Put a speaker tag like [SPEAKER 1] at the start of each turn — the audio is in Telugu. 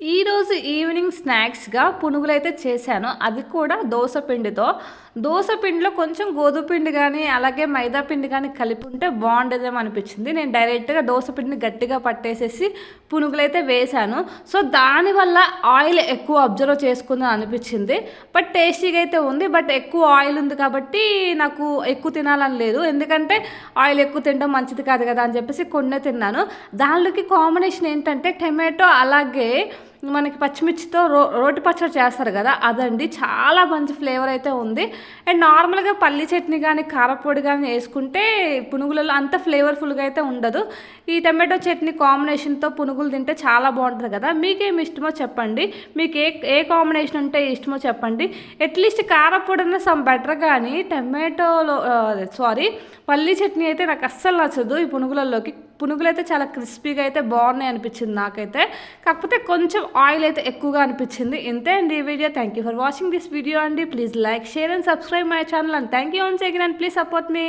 [SPEAKER 1] ఈరోజు ఈవినింగ్ స్నాక్స్గా పునుగులు అయితే చేశాను. అది కూడా దోశ పిండితో. దోశ పిండిలో కొంచెం గోధుమ పిండి కానీ అలాగే మైదా పిండి కానీ కలిపి ఉంటే బాగుండేదేమో అనిపించింది నేను డైరెక్ట్గా దోశ పిండిని గట్టిగా పట్టేసేసి పునుగులు అయితే వేశాను. సో దానివల్ల ఆయిల్ ఎక్కువ అబ్జర్వ్ చేసుకుందని అనిపించింది. బట్ టేస్టీగా అయితే ఉంది. బట్ ఎక్కువ ఆయిల్ ఉంది కాబట్టి నాకు ఎక్కువ తినాలని లేదు. ఎందుకంటే ఆయిల్ ఎక్కువ తినడం మంచిది కాదు కదా అని చెప్పేసి కొన్నే తిన్నాను. దానిలోకి కాంబినేషన్ ఏంటంటే టమాటో అలాగే మనకి పచ్చిమిర్చితో రో రోటి పచ్చడి చేస్తారు కదా అదండి. చాలా మంచి ఫ్లేవర్ అయితే ఉంది. అండ్ నార్మల్గా పల్లి చట్నీ కానీ కారపొడి కానీ వేసుకుంటే పునుగులలో అంత ఫ్లేవర్ఫుల్గా అయితే ఉండదు. ఈ టమాటో చట్నీ కాంబినేషన్తో పునుగులు తింటే చాలా బాగుంటుంది కదా. మీకేమి ఇష్టమో చెప్పండి. మీకు ఏ ఏ కాంబినేషన్ ఉంటే ఇష్టమో చెప్పండి. అట్లీస్ట్ కారపొడి అన్న సమ్ బెటర్ కానీ టమాటోలో సారీ పల్లి చట్నీ అయితే నాకు అస్సలు నచ్చదు ఈ పునుగులలోకి. పునుగులు అయితే చాలా క్రిస్పీగా అయితే బాగున్నాయి అనిపించింది నాకైతే. కాకపోతే కొంచెం ఆయిల్ అయితే ఎక్కువగా అనిపించింది. ఇంతే అండి ఈ video. Thank you for watching this video అండి. Please like share and subscribe my channel and thank you once again and please support me